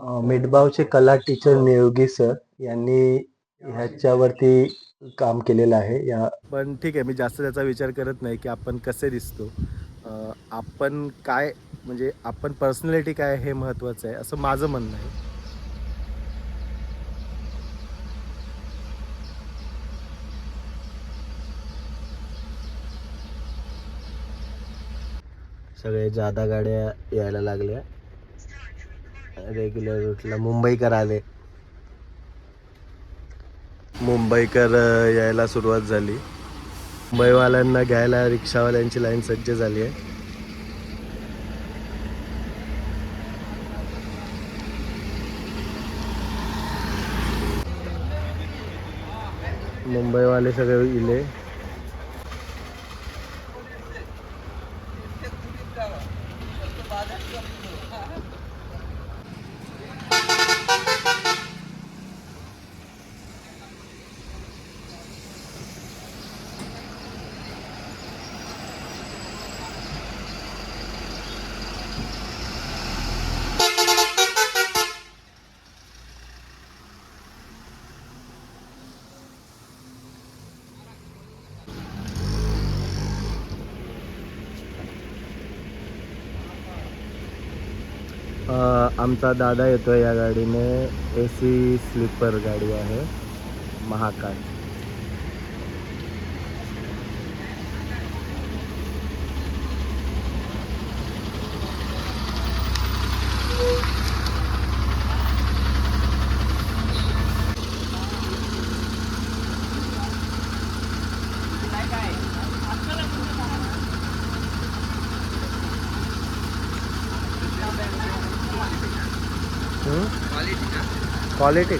अ, मिठबावचे कला teacher Niyogi sir यांनी ह्याच्यावरती काम केलेलं आहे. या पण ठीक आहे मी जास्त त्याचा विचार करत नाही की आपण कसे दिसतो. आपण काय म्हणजे आपण पर्सनॅलिटी काय हे महत्त्वाचं आहे असं माझं म्हणणं आहे. सगळे जादा गाड्या यायला लागल्या. रेग्युलर रूटला मुंबईकर आले. मुंबईकर यायला सुरुवात झाली. मुंबईवाल्यांना घ्यायला रिक्षावाल्यांची लाईन सज्ज झाली आहे. मुंबईवाले सगळे इले अ, आमचा दादा येतोय या गाडीने. ए सी स्लीपर गाडी आहे. महाकाल. क्वालिटी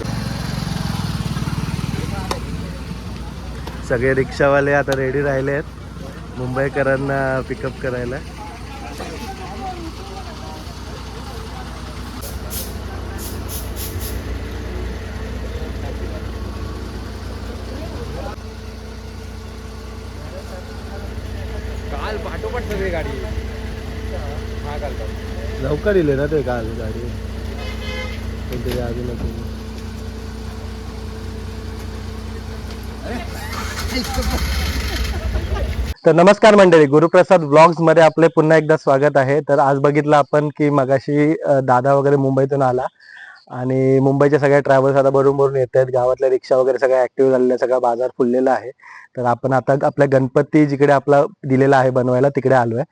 सगळे रिक्षावाले आता रेडी राहिले आहेत. मुंबईकरांना पिकअप करायला. काल पाठोपाठ सगळी गाडी. हा लवकर इले ना ते काल गाडी? कोणतरी अजून अजून. तर नमस्कार मंडळी गुरुप्रसाद ब्लॉग्समध्ये आपले पुन्हा एकदा स्वागत आहे. तर आज बघितलं आपण की मगाशी दादा वगैरे मुंबईतून आला आणि मुंबईच्या सगळ्या ट्रॅव्हल्स आता भरून भरून येत आहेत. गावातल्या रिक्षा वगैरे सगळ्या ऍक्टिव्ह झालेल्या सगळा बाजार फुललेला आहे. तर आपण आता आपल्या गणपती जिकडे आपला दिलेला आहे बनवायला तिकडे आलोय.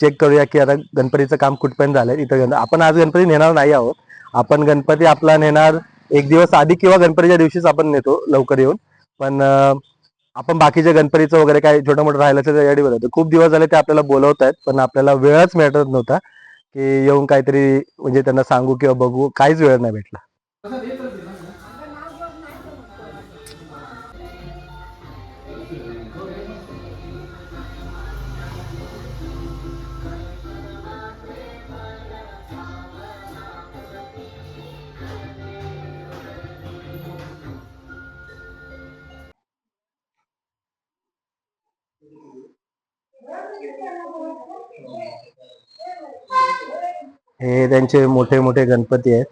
चेक करूया की आता गणपतीचं काम कुठपर्यंत झालंय इथं आपण आज गणपती नेणार नाही आहोत. आपण गणपती आपला नेणार एक दिवस आधी किंवा गणपतीच्या दिवशीच आपण नेतो लवकर येऊन. पण आपण बाकीच्या गणपतीचं वगैरे काय छोटं मोठं राहिलं तर याडी बोलवतो खूप दिवस झाले ते आपल्याला बोलवत आहेत पण आपल्याला वेळच भेटत नव्हता की येऊन काहीतरी म्हणजे त्यांना सांगू किंवा बघू काहीच वेळ नाही भेटला. हे त्यांचे मोठे मोठे गणपती आहेत.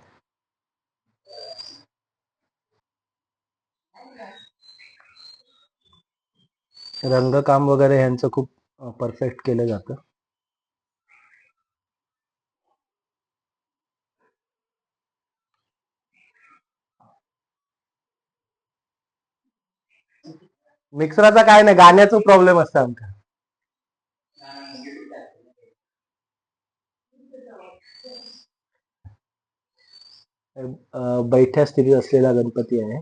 रंगकाम वगैरे ह्यांचं खूप परफेक्ट केलं जातं. मिक्सराचा काय नाही गाण्याचा प्रॉब्लेम असतं आमचा बैठ्या स्थितीत असलेला गणपती आहे.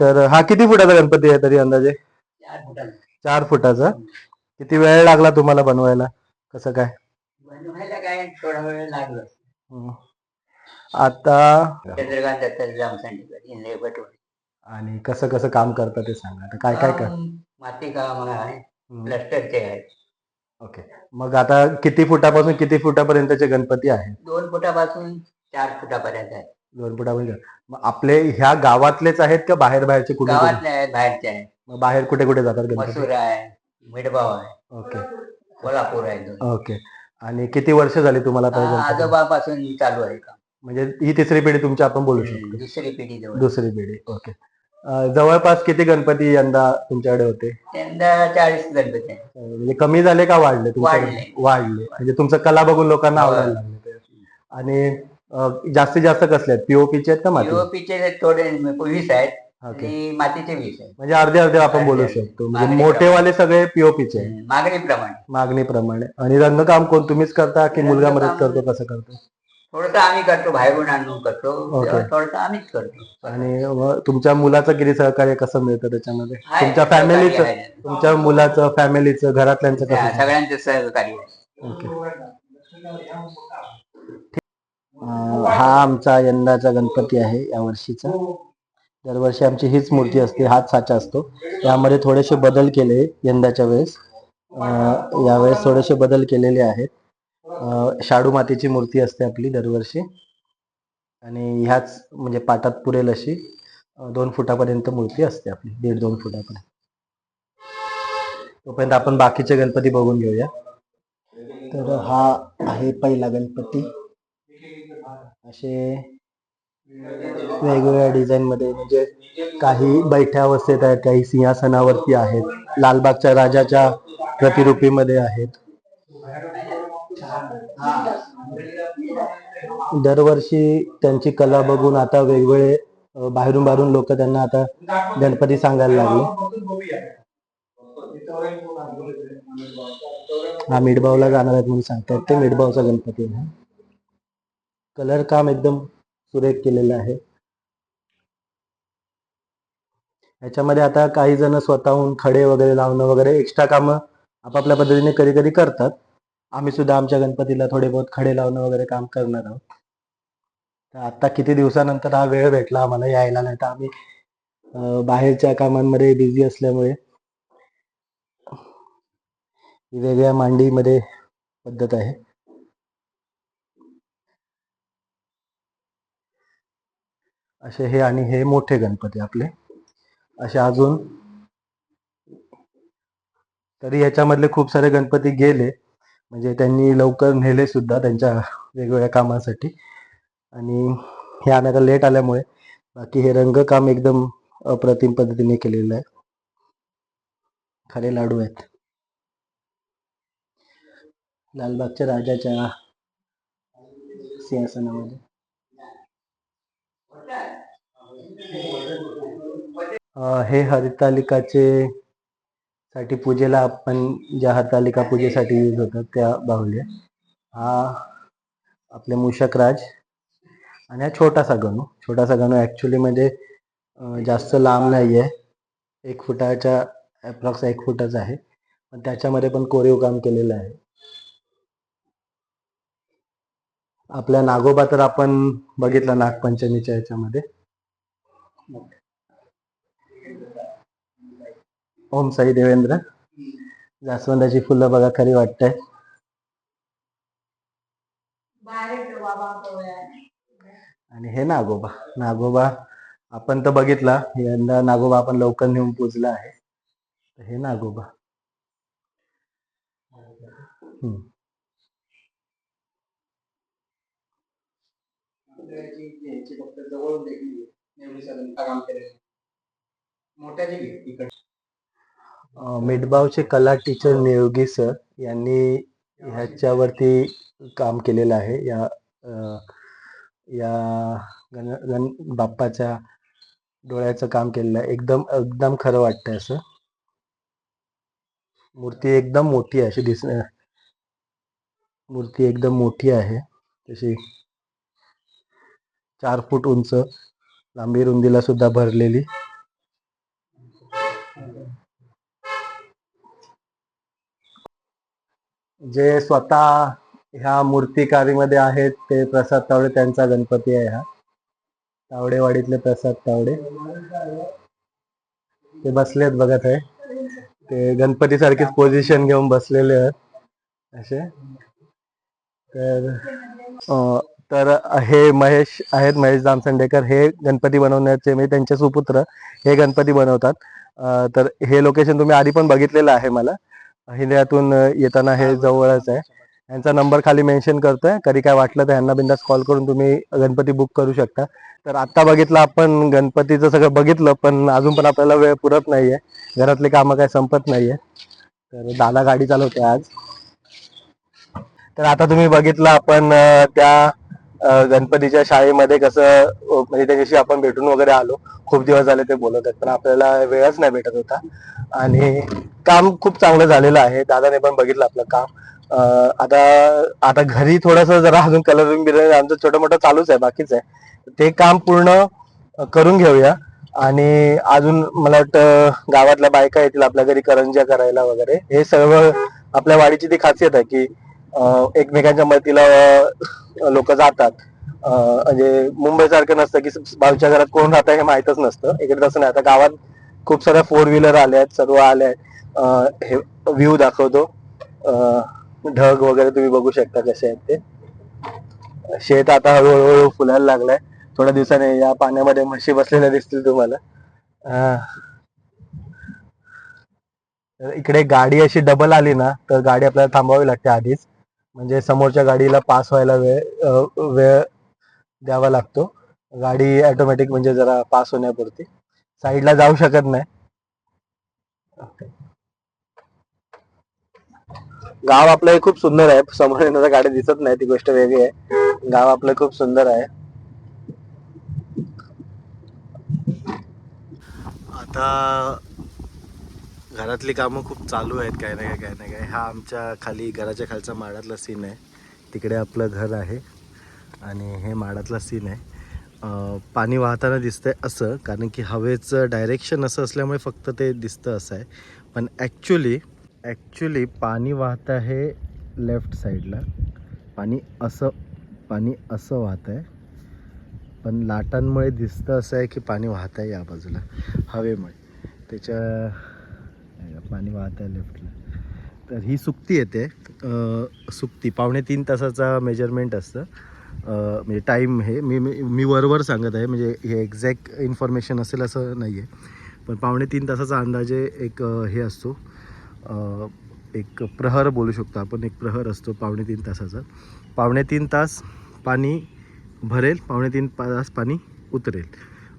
तर हा किती फुटाचा गणपती आहे तरी अंदाजे? चार फुटाचा. किती वेळ लागला तुम्हाला बनवायला? कसं काय? बनवायला काय? थोडा वेळ लागला. आता आणि कसं कसं काम करता ते सांगा. आता काय काय कर माती काम आहे. प्लस्टरचे आहे ओके. मग आता किती फुटापासून किती फुटापर्यंतचे गणपती आहेत? दोन फुटापासून चार फुटापर्यंत आहे दोन फुटापर्यंत मग आपले ह्या गावातलेच आहेत का बाहेर बाहेरचे कुठे कुठे? गावातले आहेत बाहेरचे आहे मग बाहेर कुठे कुठे जातात गणपती? मसूर आहे मिडबाव आहे. ओके. कोल्हापूर आहे दोन. ओके. आणि किती वर्ष झाली तुम्हाला आता हे गणपती? आजोबापासून चालू आहे का म्हणजे ही तिसरी पिढी तुमची आपण बोलू शकतो. दुसरी पिढी जवळ. दुसरी पिढी. ओके. जवळपास किती गणपती यंदा तुमच्याकडे होते? यंदा चाळीस गणपती. म्हणजे कमी झाले का वाढले तुमच्याकडे? वाढले. वाढले. म्हणजे तुमचं कला बघून लोकांना होय. आवडायला लागले ते. आणि अं, जास्तीत जास्त कसले आहेत? पीओपीचे आहेत का माती POP चे थोडे वीस आहेत ओके. आणि मातीचे वीस आहेत. म्हणजे अर्धे अर्धे आपण अर्धे बोलू अर्धे. शकतो. म्हणजे मागणी मोठेवाले सगळे पीओपीचे आहेत. मागणीप्रमाणे मागणीप्रमाणे आणि रंगकाम कोण? तुम्हीच करता की मुलगा मदत रंगकाम- करतो? कसं करतो? थोडस आम्ही करतो बाहेरून आणून करतो. ओके. थोडस आम्हीच करतो. आणि तुमच्या मुलाचं किती सहकार्य कसं मिळतं त्याच्यामध्ये? आहे, तुमच्या सहकार्य फॅमिलीचं आहे. तुमच्या मुलाचं फॅमिलीचं घरातल्यांचं कसं? सगळ्यांचं सहकार्य आहे. ओके. अं, हा आमचा यंदाचा गणपती आहे या वर्षीचा. दरवर्षी आमची हीच मूर्ती असते हाच साचा असतो. यामध्ये थोडेसे बदल केले यंदाच्या वेळेस. अं, यावेळेस थोडेसे बदल केलेले आहेत. शाडू मातीची मूर्ती असते आपली दरवर्षी. आणि ह्याच म्हणजे पाटात पुरेल अशी दोन फुटापर्यंत मूर्ती असते आपली दीड दोन फुटापर्यंत. तोपर्यंत आपण बाकीचे गणपती बघून घेऊया. तर हा आहे पहिला गणपती. असे वेगवेगळ्या डिझाईन मध्ये म्हणजे काही बैठ्या अवस्थेत आहेत काही सिंहासनावरती आहेत. लालबागच्या राजाच्या प्रतिरूपीमध्ये आहेत. दरवर्षी त्यांची कला बघून आता वेगवेगळे बाहेरून बाहेरून लोक त्यांना आता गणपती सांगायला लागले. हा मिडबावला जाणार आहेत म्हणून सांगतात. ते मिडबावचा गणपती आहे. कलर काम एकदम सुरेख केलेलं आहे. याच्यामध्ये आता काही जण स्वतःहून खडे वगैरे लावणं वगैरे एक्स्ट्रा कामं आपापल्या पद्धतीने कधी कधी करतात. आम्ही सुद्धा आमच्या गणपतीला थोडे बहुत खडे लावणं वगैरे काम करणार आहोत. तर आता किती दिवसानंतर हा वेळ भेटला आम्हाला यायला नाही तर आम्ही बाहेरच्या कामांमध्ये बिझी असल्यामुळे वेगळ्या मांडीमध्ये पद्धत आहे. असे हे आणि हे मोठे गणपती आपले. असे अजून तरी याच्यामधले खूप सारे गणपती गेले. म्हणजे त्यांनी लवकर नेले सुद्धा त्यांच्या वेगवेगळ्या कामासाठी. आणि हे आणायला लेट आल्यामुळे बाकी हे रंगकाम एकदम अप्रतिम पद्धतीने केलेलं आहे. खरे लाडू आहेत. लालबागच्या राजाच्या सिंहासनामध्ये. हे हरितालिकाचे साठी पूजेला आपण ज्या हतालिका पूजेसाठी यूज होतात त्या बाहुल्या. हा आपले मूषकराज आणि हा छोटासा गणू. छोटासा गणू ऍक्च्युली म्हणजे जास्त लांब नाही आहे एक फुटाच्या अप्रॉक्स एक फुटाचा आहे. पण त्याच्यामध्ये पण कोरीव काम केलेलं आहे. आपल्या नागोबा तर आपण बघितला नागपंचमीच्या याच्यामध्ये. ओम साई देवेंद्र. जास्वंदाची फुलं बघा खरी वाटतंय. आणि हे नागोबा. नागोबा आपण तर बघितला यंदा नागोबा आपण लवकर नेऊन पोचला आहे. हे नागोबा. हम्म. अं, मिडबावचे कला टीचर नियोगी सर यांनी ह्याच्यावरती काम केलेलं आहे. या या गण गण बाप्पाच्या डोळ्याचं काम केलेलं आहे. एकदम एकदम खरं वाटतंय असं. मूर्ती एकदम मोठी आहे अशी दिस मूर्ती एकदम मोठी आहे. तशी चार फूट उंच लांबी रुंदीला सुद्धा भरलेली. जे स्वतः ह्या मूर्तिकारीमध्ये आहेत ते प्रसाद तावडे त्यांचा गणपती आहे हा. तावडेवाडीतले प्रसाद तावडे. ते बसलेत बघत आहे ते गणपती सारखीच पोझिशन घेऊन बसलेले आहेत असे. तर तर हे महेश आहेत महेश दामसंडेकर हे गणपती बनवण्याचे म्हणजे त्यांचे सुपुत्र हे गणपती बनवतात. तर हे लोकेशन तुम्ही आधी पण बघितलेलं आहे मला. हिंद्यातून येताना हे जवळच आहे. यांचा नंबर खाली मेन्शन करतोय. कधी काय वाटलं तर यांना बिंदास कॉल करून तुम्ही गणपती बुक करू शकता. तर आता बघितलं आपण गणपतीचं सगळं बघितलं पण अजून पण आपल्याला वेळ पुरत नाहीये. घरातली कामं काय संपत नाहीये. तर दादा गाडी चालवते आज. तर आता तुम्ही बघितलं आपण त्या गणपतीच्या शाळेमध्ये कसं म्हणजे त्याच्याशी आपण भेटून वगैरे आलो. खूप दिवस झाले ते बोलत आहेत पण आपल्याला वेळच नाही भेटत होता. आणि काम खूप चांगलं झालेलं आहे. दादाने पण बघितलं आपलं काम. आता आता घरी थोडस जरा अजून कलरिंग बिलरिंग आमचं छोटं मोठं चालूच आहे बाकीच आहे. ते काम पूर्ण करून घेऊया. आणि अजून मला वाटतं गावातल्या बायका येतील आपल्या घरी करंज्या करायला वगैरे. हे सर्व आपल्या वाडीची ती खासियत आहे की एकमेकांच्या मदतीला लोक जातात. म्हणजे मुंबई सारखं नसतं की भाऊच्या घरात कोण राहत हे माहीतच नसतं. इकडे तसं नाही. आता गावात खूप साऱ्या फोर व्हीलर आल्या आहेत सर्व आल्या आहेत. हे व्ह्यू दाखवतो. ढग वगैरे तुम्ही बघू शकता कसे आहेत ते. शेत आता हळूहळू फुलायला लागलाय. थोड्या दिवसाने या पाण्यामध्ये म्हशी बसलेल्या दिसतील तुम्हाला. इकडे गाडी अशी डबल आली ना तर गाडी आपल्याला थांबावी लागते आधीच. म्हणजे समोरच्या गाडीला पास व्हायला वेळ वेळ द्यावा लागतो. गाडी ऑटोमॅटिक म्हणजे जरा पास होण्यापुरती. साईडला जाऊ शकत नाही. गाव आपलं हे खूप सुंदर आहे. समोर येणाऱ्या गाडी दिसत नाही ती गोष्ट वेगळी आहे. गाव आपलं खूप सुंदर आहे. आता घरातली कामं खूप चालू आहेत काय ना काय काय ना काय हा आमच्या खाली घराच्या खालचा माडातला सीन आहे. तिकडे आपलं घर आहे आणि हे माडातला सीन आहे. पाणी वाहताना दिसतं आहे असं कारण की हवेचं डायरेक्शन असं असल्यामुळे फक्त ते दिसतं असं आहे. पण ॲक्च्युली ॲक्च्युली पाणी वाहत आहे लेफ्ट साईडला पाणी असं पाणी असं वाहत आहे. पण लाटांमुळे दिसतं असं आहे की पाणी वाहत आहे या बाजूला हवेमुळे. त्याच्या पाणी वाहत आहे लेफ्टला तर ही सुक्ती येते. सुक्ती. पावणे तीन तासाचा मेजरमेंट असतं. म्हणजे टाईम हे. मी मी मी वरवर सांगत आहे. म्हणजे हे एक्झॅक्ट इन्फॉर्मेशन असेल असं नाही आहे पण पावणे तीन तासाचा अंदाजे एक हे असतो. एक प्रहर बोलू शकतो आपण. एक प्रहर असतो पावणे तीन तासाचा. पावणे तीन तास पाणी भरेल. पावणे तीन तास पाणी उतरेल.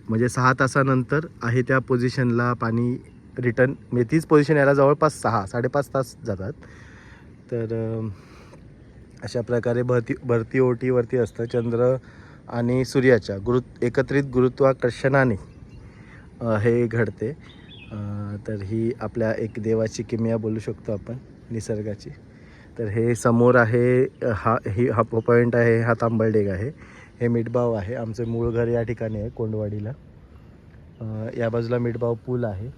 म्हणजे सहा तासानंतर आहे त्या पोझिशनला पाणी रिटर्न म्हणजे तीच पोझिशन यायला जवळपास सहा साडेपाच तास जातात. तर अशा प्रकारे भरती भरती ओटीवरती असतं चंद्र आणि सूर्याच्या गुरु एकत्रित गुरुत्वाकर्षणाने हे घडते. तर ही आपल्या एक देवाची किमया बोलू शकतो आपण निसर्गाची. तर हे समोर आहे हा ही हा पॉईंट आहे हा तांबळडेग आहे. हे मिठबाव आहे. आमचं मूळ घर या ठिकाणी आहे कोंडवाडीला. या बाजूला मिठबाव पूल आहे.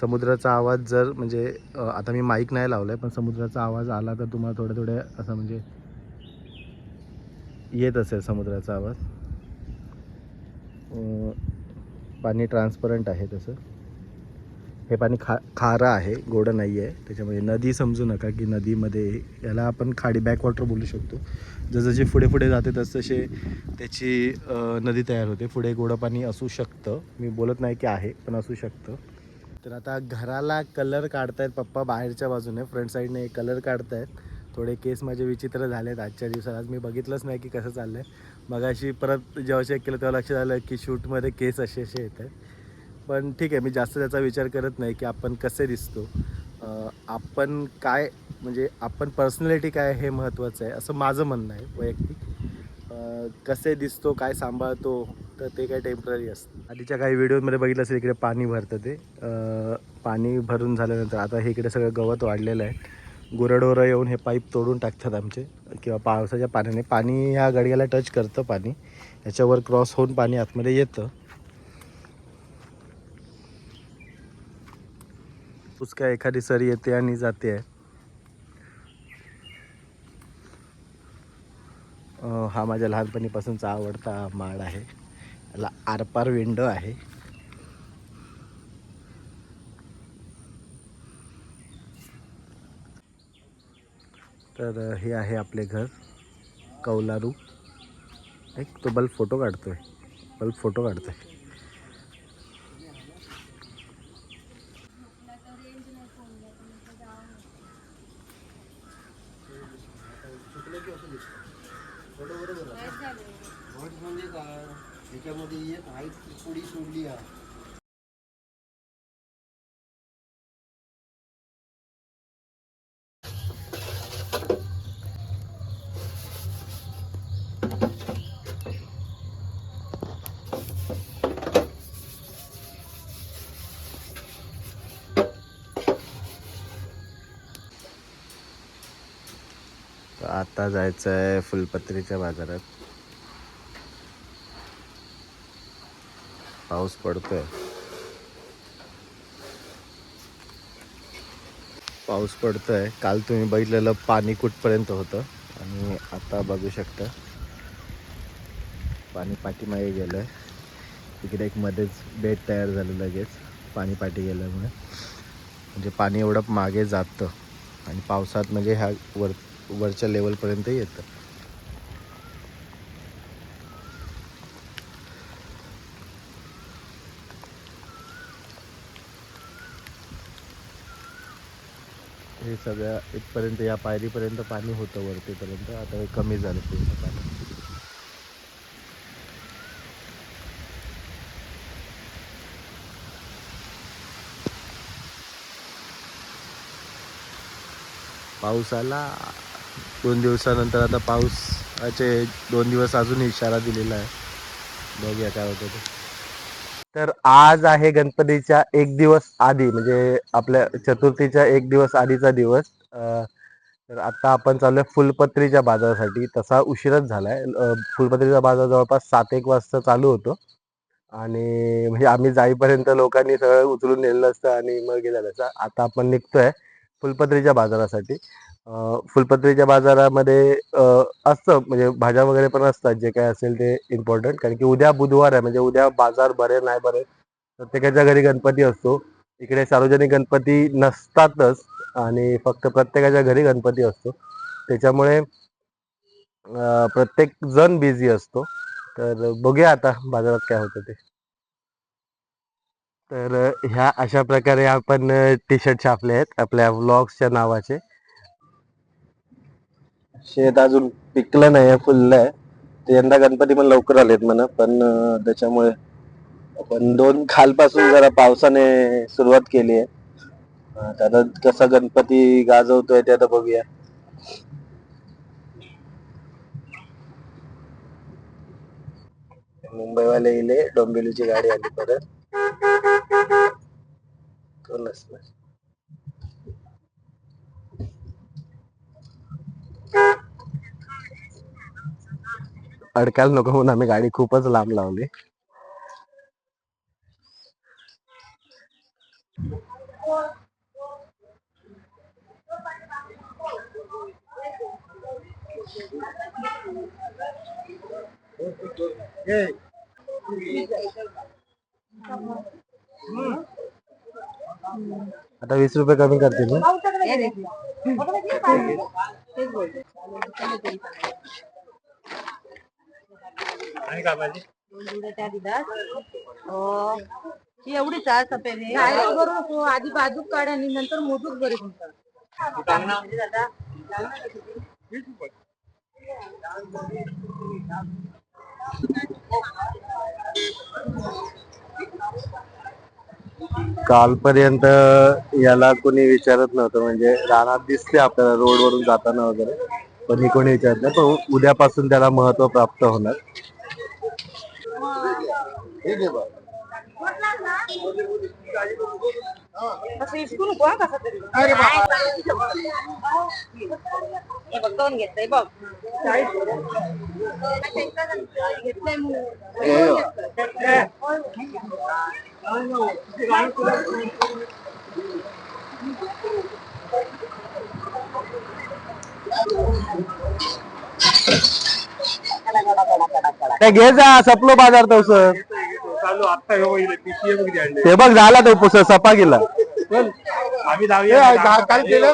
समुद्राचा आवाज जर म्हणजे आता मी माईक नाही लावला आहे पण समुद्राचा आवाज आला तर तुम्हाला थोडे थोडे असं म्हणजे येत असेल समुद्राचा आवाज. पाणी ट्रान्सपरंट आहे तसं. हे पाणी खा खारं आहे गोडं नाही आहे त्याच्यामध्ये नदी समजू नका की नदीमध्ये याला आपण खाडी बॅकवॉटर बोलू शकतो. जसजसे पुढे पुढे जाते तसतसे त्याची नदी तयार होते. पुढे गोडं पाणी असू शकतं. मी बोलत नाही की आहे पण असू शकतं. तर आता घराला कलर काढतायत पप्पा बाहेरच्या बाजूने फ्रंट साईडने कलर काढतायत. थोडे केस माझे विचित्र झालेत आजच्या दिवसात. आज मी बघितलंच नाही की कसं चाललंय. मगाशी परत जेव्हा चेक केलं तेव्हा लक्षात आलं की शूटमध्ये केस असे असे येत आहेत पण ठीक आहे मी जास्त त्याचा विचार करत नाही की आपण कसे दिसतो. आपण काय म्हणजे आपण पर्सनॅलिटी काय हे महत्त्वाचं आहे असं माझं म्हणणं आहे वैयक्तिक. कसे दिसतो काय सांभाळतो तर ते काय टेंपररी असतं. आधीच्या काही व्हिडिओमध्ये बघितलं असेल इकडे पाणी भरतं ते. पाणी भरून झाल्यानंतर आता हे इकडे सगळं गवत वाढलेलं आहे. गुरडोरं येऊन हे पाईप तोडून टाकतात आमचे किंवा पावसाच्या पाण्याने. पाणी ह्या गडग्याला टच करतं पाणी. याच्यावर क्रॉस होऊन पाणी आतमध्ये येतं. उसका एखादी सरी येते आणि जाते. आहे हा माझ्या लहानपणीपासूनचा आवडता माड आहे. याला आरपार विंडो आहे. तर हे आहे आपले घर कौलारू. एक तो बल्ब फोटो काढतोय. बल्ब फोटो काढतोय म्हणजे काय त्याच्यामध्ये एक आहे सोडली हा आता जायचं आहे फुलपत्रीच्या बाजारात. पाऊस पडतोय. पाऊस पडतोय. काल तुम्ही बघितलेलं पाणी कुठपर्यंत होतं? आणि आता बघू शकता. पाणी पाठीमागे गेलंय. तिकडे एक मध्येच बेड तयार झालं लगेच पाणी पाठी गेल्यामुळे. म्हणजे पाणी एवढं मागे जातं. आणि पावसात म्हणजे ह्या वर वरच्या लेवलपर्यंत येतं. सगळ्या इथपर्यंत या पायरीपर्यंत पाणी होतं वरतीपर्यंत. आता हे कमी झालं पूर्ण पाणी. पाऊस आला दोन दिवसानंतर आता पाऊसाचे दोन दिवस अजून इशारा दिलेला आहे. बघूया काय होतं ते. तर आज आहे गणपतीच्या एक दिवस आधी म्हणजे आपल्या चतुर्थीच्या एक दिवस आधीचा दिवस. तर आता आपण चाललोय फुलपत्रीच्या बाजारासाठी. तसा उशीरच झालाय. आहे फुलपत्रीचा बाजार जवळपास सात एक वाजता चालू होतो. आणि म्हणजे आम्ही जाईपर्यंत लोकांनी सगळं उचलून नेलं असतं आणि मग हे असतं. आता आपण निघतोय फुलपत्रीच्या बाजारासाठी. फुलपत्रीच्या बाजारामध्ये असतं. म्हणजे भाज्या वगैरे पण असतात. जे काय असेल ते इम्पॉर्टंट कारण की उद्या बुधवार आहे. म्हणजे उद्या बाजार बरे नाही बरे प्रत्येकाच्या घरी गणपती असतो. इकडे सार्वजनिक गणपती नसतातच. आणि फक्त प्रत्येकाच्या घरी गणपती असतो. त्याच्यामुळे प्रत्येक जण बिझी असतो. तर बघूया आता बाजारात काय होतं ते. तर ह्या अशा प्रकारे आपण टी शर्ट छापले आहेत. आपल्या व्लॉग्सच्या नावाचे. शेत अजून पिकलं नाही फुललं आहे. ते यंदा गणपती पण लवकर आलेत म्हणा पण त्याच्यामुळे आपण दोन खालपासून जरा पावसाने सुरुवात केली आहे. आता कसा गणपती गाजवतोय ते आता बघूया. मुंबईवाले इले डोंबिवलीची गाडी आली परत. कोण नाही अडकायला नको म्हणून आम्ही गाडी खूपच लांब लावली. आता वीस रुपये कमी करतील ही एवढीच आहे. सफ़ेद बरोबर आधी बाजूक काढ आणि नंतर मोजूक बरी दादा. कालपर्यंत याला कोणी विचारत नव्हतं. म्हणजे रानात दिसते आपल्याला रोड वरून जाताना वगैरे. पण हे कोणी विचारत नाही. पण उद्यापासून त्याला महत्त्व प्राप्त होणार. घेतलंय काय घे जा सपलो बाजार तवस चालू आता ते बघ झाला तो पुस सपा गेला. आम्ही जाऊया काल केलं?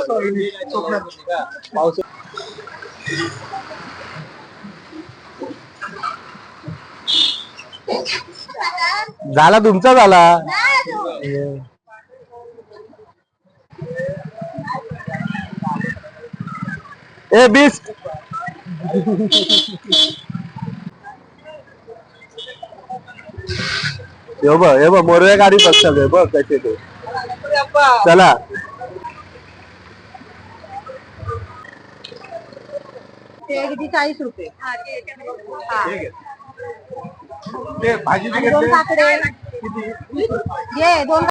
झाला तुमचा झाला. ए बीस. हे बघ हे बघ मोरवे गाडी फक्त हे बघ कसे ते. चला. ते चाळीस रुपये. हा. ते भाजीचे आणि दोन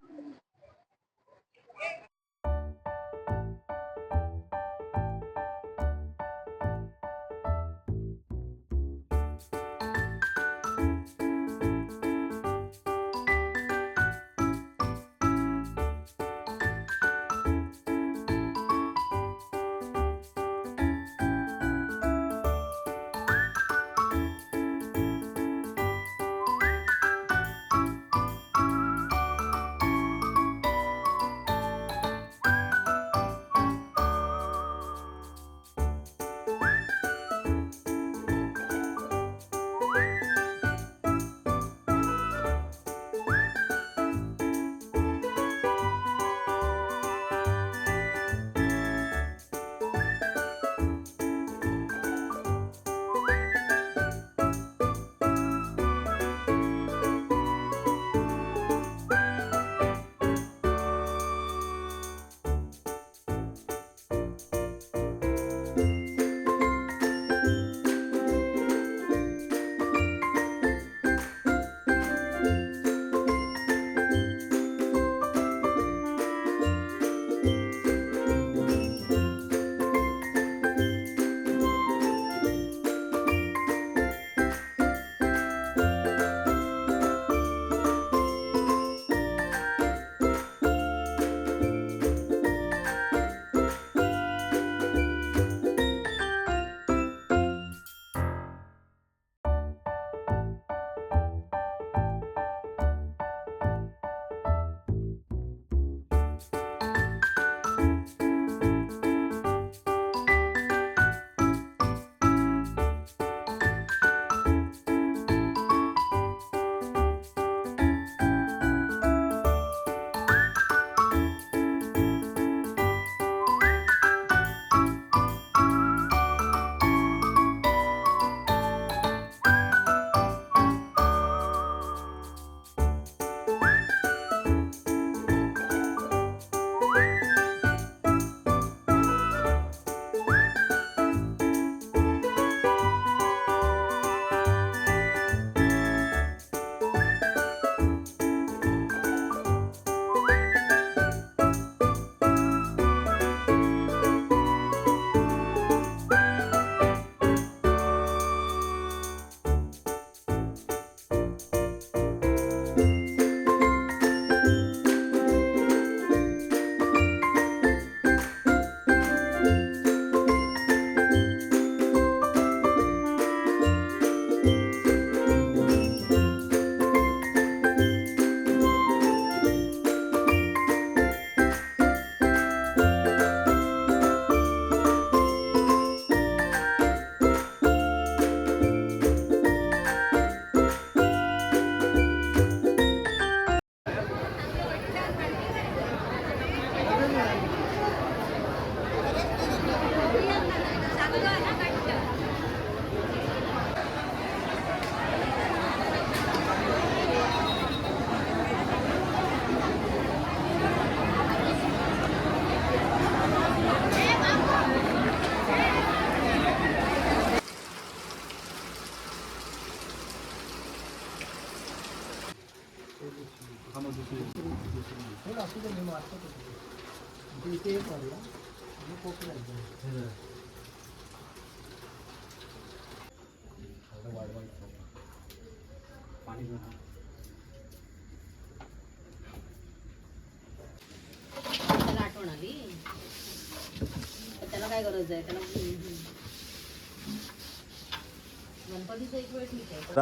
काय गरज आहे त्याला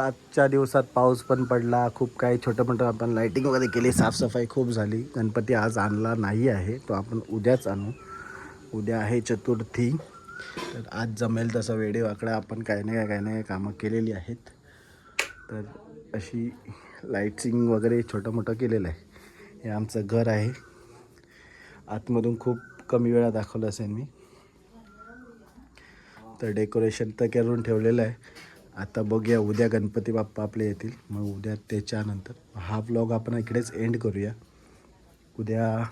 आजच्या दिवसात पाऊस पण पडला खूप काही छोटं मोठं आपण लाईटिंग वगैरे केली साफसफाई खूप झाली. गणपती आज आणला नाही आहे तो आपण उद्याच आणू. उद्या आहे चतुर्थी तर आज जमेल तसं वेडे वाकडा आपण काही ना काही काही ना काही कामं केलेली आहेत. तर अशी लाईटिंग वगैरे छोटं मोठं केलेलं आहे. हे आमचं घर आहे. आतमधून खूप कमी वेळा दाखवलं असेल मी. तर डेकोरेशन तर करून ठेवलेलं आहे. आता बघूया उद्या गणपती बाप्पा आपले येतील. मग उद्या त्याच्यानंतर हा ब्लॉग आपण इकडेच एंड करूया. उद्या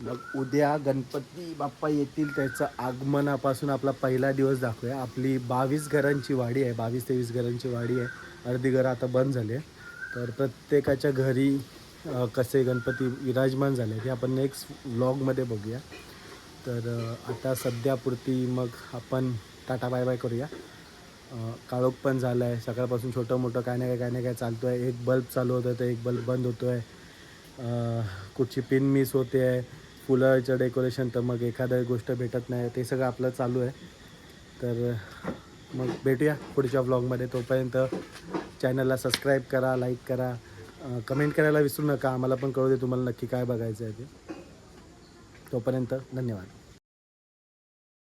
मग उद्या गणपती बाप्पा येतील त्याचं आगमनापासून आपला पहिला दिवस दाखवूया. आपली बावीस घरांची वाडी आहे. बावीस तेवीस घरांची वाडी आहे. अर्धी घरं आता बंद झाली आहे तर प्रत्येकाच्या घरी कसे गणपती विराजमान झाले हे आपण नेक्स्ट व्लॉगमध्ये बघूया. तर आता सध्यापुरती मग आपण टाटा बाय बाय करूया. काळोख पण झालं आहे सकाळपासून छोटं मोठं काय ना काय काय ना काय चालतो आहे एक बल्ब चालू होतं तर एक बल्ब बंद होतो आहे कुठची पिन मिस होते. आहे फुलाचं डेकोरेशन तर मग एखादं गोष्ट भेटत नाही. ते सगळं आपलं चालू आहे. तर मग भेटूया पुढच्या ब्लॉगमध्ये तोपर्यंत चॅनलला सबस्क्राईब करा लाईक करा. कमेंट करायला विसरू नका. आम्हाला पण कळू दे तुम्हाला नक्की काय बघायचं आहे ते. तोपर्यंत धन्यवाद.